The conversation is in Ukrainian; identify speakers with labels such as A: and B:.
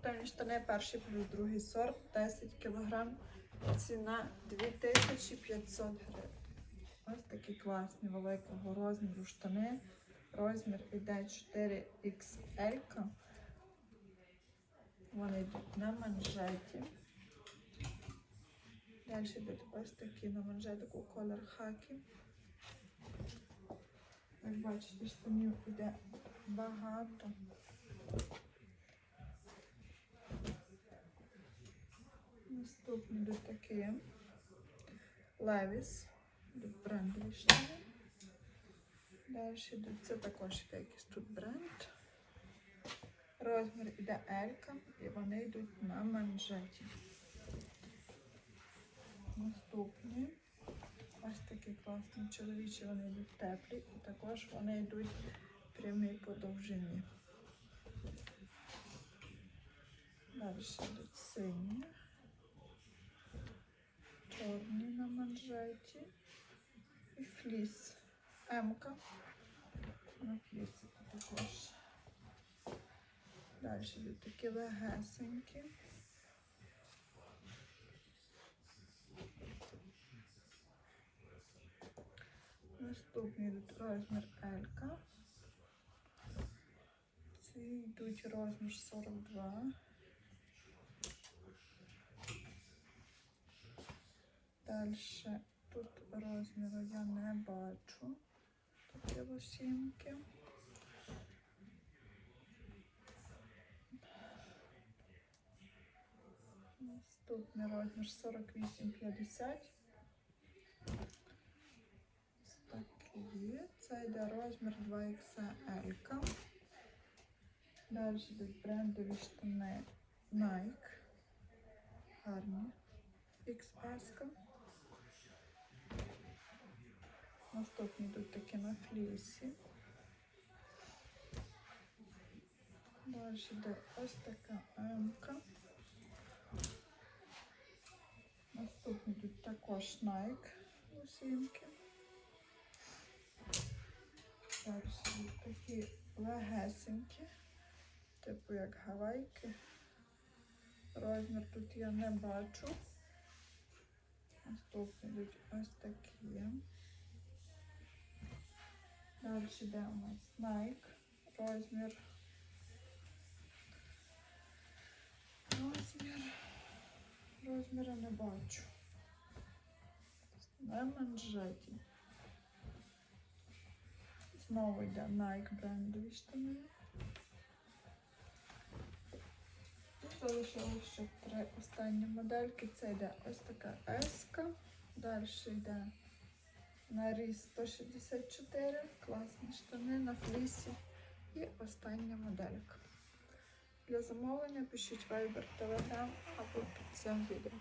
A: спортивні штани, перший плюс другий сорт, 10 кг. Ціна 2500 гривень. Ось такі класні великого розміру штани. Розмір іде 4XL. Вони йдуть на манжеті. Далі йдуть ось такі на манжетику колір хакі. Як бачите, штанів іде багато. Наступні йдуть такі Levi's, йдуть брендові штани. Далі йдуть, це також іде якийсь тут бренд. Розмір іде L, і вони йдуть на манжеті. Наступні. Ось такі класні чоловічі, вони йдуть теплі і також вони йдуть прямі по довжині. Далі йдуть сині, чорні на манжеті і фліс. М-ка на флісі також. Далі йдуть такі легесенькі. Наступний йдуть розмір L. Ці йдуть розмір 42. Далі тут розміру я не бачу. Такі лосінки. Наступний розмір 48-50. Ось такі. Це йде розмір 2XL. Далі йдуть брендові штани Nike. Гарні. XS. Наступні йдуть такі на флісі. Далі йде ось така М-ка. Наступні йдуть також Nike лосінки. Далі йдуть такі легесенькі, типу як гавайки. Розмір тут я не бачу. Наступні йдуть ось такі. Далі йде у нас Nike. Розмір. Розмір. Розміра не бачу. На манжеті. Знову йде Nike брендові штани. Залишилося ще три останні модельки. Це йде ось така S. Далі йде наріз 164, класні штани на флісі. І остання моделька. Для замовлення пишіть Viber, Telegram або під цим відео.